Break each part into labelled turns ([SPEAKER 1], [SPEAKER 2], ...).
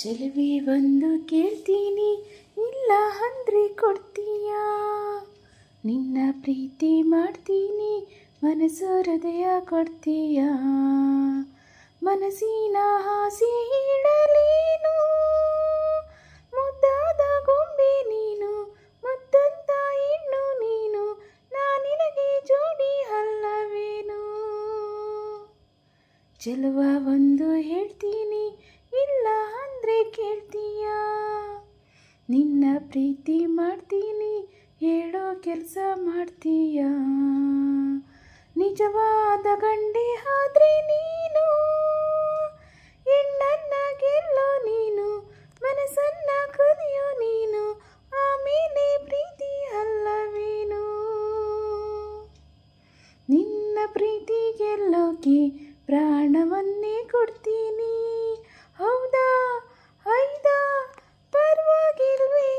[SPEAKER 1] ಚೆಲುವೆ ಬಂದು ಕೇಳ್ತೀನಿ, ಇಲ್ಲ ಅಂದ್ರೆ ಕೊಡ್ತೀಯ? ನಿನ್ನ ಪ್ರೀತಿ ಮಾಡ್ತೀನಿ, ಮನಸ್ಸು ಹೃದಯ ಕೊಡ್ತೀಯ? ಮನಸ್ಸಿನ ಹಾಸಿ ಇಡಲೇನು? ಮುದ್ದಾದ ಗೊಂಬೆ ನೀನು, ಮುದ್ದಂತ ಹೆಣ್ಣು ನೀನು ನಾನಿನಗೆ ಜೋಡಿ ಅಲ್ಲವೇನು? ಚೆಲುವ ಒಂದು ಹೇಳ್ತೀನಿ ಇಲ್ಲ ಅಂದ್ರೆ ಕೇಳ್ತೀಯಾ ನಿನ್ನ ಪ್ರೀತಿ ಮಾಡ್ತೀನಿ, ಹೇಳೋ ಕೆಲಸ ಮಾಡ್ತೀಯ? ನಿಜವಾದ ಗಂಡೆ ಆದ್ರೆ ನೀನು ಹೆಣ್ಣನ್ನ ಗೆಲ್ಲೋ ನೀನು, ಮನಸ್ಸನ್ನ ಕದಿಯೋ ನೀನು ಆಮೇಲೆ ಪ್ರೀತಿ ಅಲ್ಲವೇನು ನಿನ್ನ ಪ್ರೀತಿ ಗೆಲ್ಲೋಕೆ ಪ್ರಾಣವನ್ನೇ ಕೊಡ್ತೀನಿ ಹೌದಾ ಹೈದಾ ಪರವಾಗಿಲ್ವೇ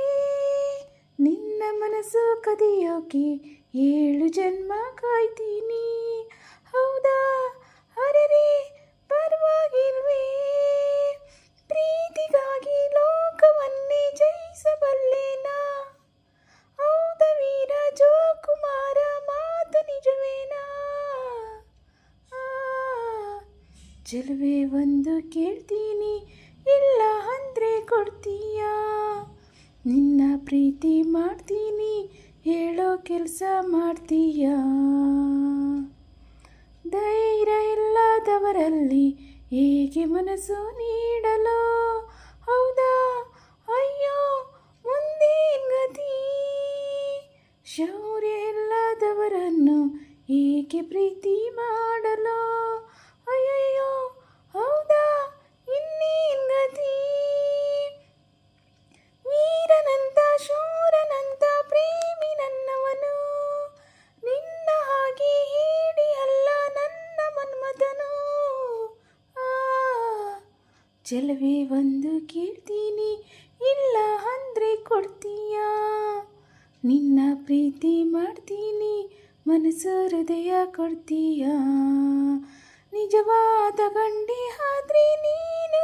[SPEAKER 1] ನಿನ್ನ ಮನಸ್ಸು ಕದಿಯೋಕೆ ಏಳು ಜನ್ಮ ಕಾಯ್ತೀನಿ. ಹೌದಾ? ಅರೆರೆ, ಪರವಾಗಿಲ್ವೇ? ಪ್ರೀತಿಗಾಗಿ ಲೋಕವನ್ನೇ ಜಯಿಸಬಲ್ಲೇನಾ? ಹೌದ ವೀರ ಜೋಕುಮಾರ, ಮಾತು ನಿಜವೇನಾ? ಚೆಲುವೆ ಒಂದು ಕೇಳ್ತೀನಿ, ಇಲ್ಲ ಅಂದ್ರೆ ಕೊಡ್ತೀಯಾ? ನಿನ್ನ ಪ್ರೀತಿ ಮಾಡ್ತೀನಿ, ಹೇಳೋ ಕೆಲಸ ಮಾಡ್ತೀಯ. ಧೈರ್ಯ ಇಲ್ಲದವರಲ್ಲಿ ಹೇಗೆ ಮನಸ್ಸು ನೀಡಲು? ಹೌದಾ? ಅಯ್ಯೋ, ಮುಂದಿನ ಗತಿ. ಶೌರ್ಯ ಇಲ್ಲದವರನ್ನು ಏಕೆ ಪ್ರೀತಿ ಮಾಡಲು? ಚೆಲುವೆ ಒಂದು ಕೇಳ್ತೀನಿ ಇಲ್ಲ ಅಂದ್ರೆ ಕೊಡ್ತೀಯ? ನಿನ್ನ ಪ್ರೀತಿ ಮಾಡ್ತೀನಿ, ಮನಸ್ಸು ಹೃದಯ ಕೊಡ್ತೀಯ? ನಿಜವಾದ ಗಂಡಿ ಆದ್ರೆ ನೀನು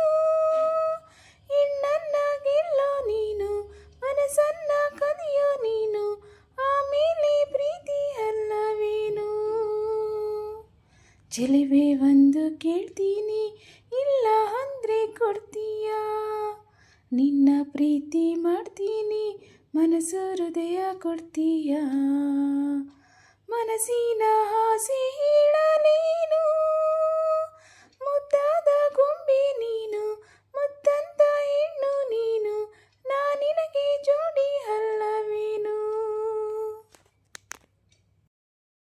[SPEAKER 1] ಚೆಲುವೆ ಒಂದು ಕೇಳ್ತೀನಿ, ಇಲ್ಲ ಅಂದ್ರೆ ಕೊಡ್ತೀಯ? ನಿನ್ನ ಪ್ರೀತಿ ಮಾಡ್ತೀನಿ, ಮನಸ್ಸು ಹೃದಯ ಕೊಡ್ತೀಯ? ಮನಸ್ಸಿನ ಆಸೆ ಹೇಳಲೇನು ನೀನು.